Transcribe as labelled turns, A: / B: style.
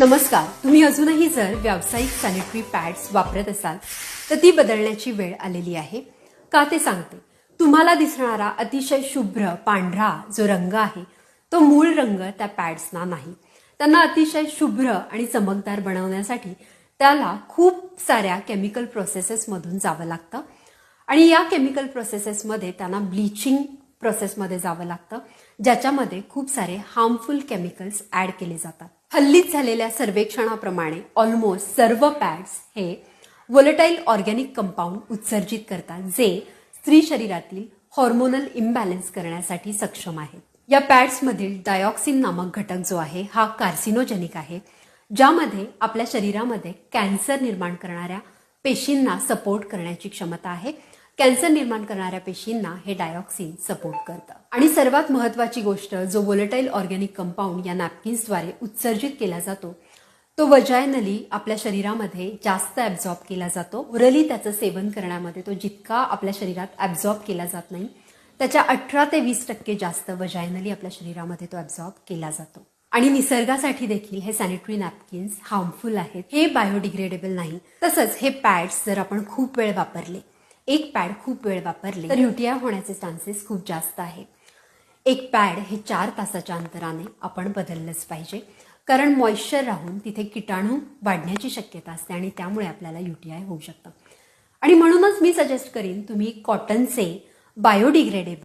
A: नमस्कार. तुम्ही अजूनही जर व्यावसायिक सॅनिटरी पॅड्स वापरत असाल तर ती बदलण्याची वेळ आलेली आहे. का ते सांगते. तुम्हाला दिसणारा अतिशय शुभ्र पांढरा जो रंग आहे तो मूळ रंग त्या पॅड्सना नाही. त्यांना अतिशय शुभ्र आणि चमकदार बनवण्यासाठी त्याला खूप साऱ्या केमिकल प्रोसेसेसमधून जावं लागतं. आणि या केमिकल प्रोसेसेसमध्ये त्यांना ब्लिचिंग प्रोसेसमध्ये जावं लागतं ज्याच्यामध्ये खूप सारे हार्मफुल केमिकल्स ॲड केले जातात. हल्लीच झालेल्या सर्वेक्षणाप्रमाणे ऑलमोस्ट सर्व पॅड्स हे वोलेटाईल ऑर्गॅनिक कंपाऊंड उत्सर्जित करतात जे स्त्री शरीरातील हॉर्मोनल इम्बॅलन्स करण्यासाठी सक्षम आहेत. या पॅड्समधील डायऑक्सिन नामक घटक जो आहे हा कार्सिनोजेनिक आहे ज्यामध्ये आपल्या शरीरामध्ये कॅन्सर निर्माण करणाऱ्या पेशींना सपोर्ट करण्याची क्षमता आहे. कॅन्सर निर्माण करणाऱ्या पेशींना हे डायऑक्सिन सपोर्ट करतं. आणि सर्वात महत्वाची गोष्ट जो वोलेटाईल ऑर्गॅनिक कंपाऊंड या नॅपकिन्सद्वारे उत्सर्जित केला जातो तो वजायनली आपल्या शरीरामध्ये जास्त ॲब्झॉर्ब केला जातो. उरली त्याचं सेवन करण्यामध्ये तो जितका आपल्या शरीरात ॲब्झॉर्ब केला जात नाही त्याच्या अठरा ते वीस टक्के जास्त वजायनली आपल्या शरीरामध्ये तो ॲब्झॉर्ब केला जातो. आणि निसर्गासाठी देखील हे सॅनिटरी नॅपकिन्स हार्मफुल आहेत. हे बायोडिग्रेडेबल नाही. तसंच हे पॅड्स जर आपण खूप वेळ वापरले एक पॅड खूप वेळ वापरले. तर युटीआय होण्याचे चान्सेस खूप जास्त आहे एक पॅड हे चार तासाच्या अंतराने आपण बदललंच पाहिजे. कारण मॉइश्चर राहून तिथे किटाणू वाढण्याची शक्यता असते आणि त्यामुळे आपल्याला युटीआय होऊ शकतं. आणि म्हणूनच मी सजेस्ट करीन तुम्ही कॉटनचे बायोडिग्रेडेबल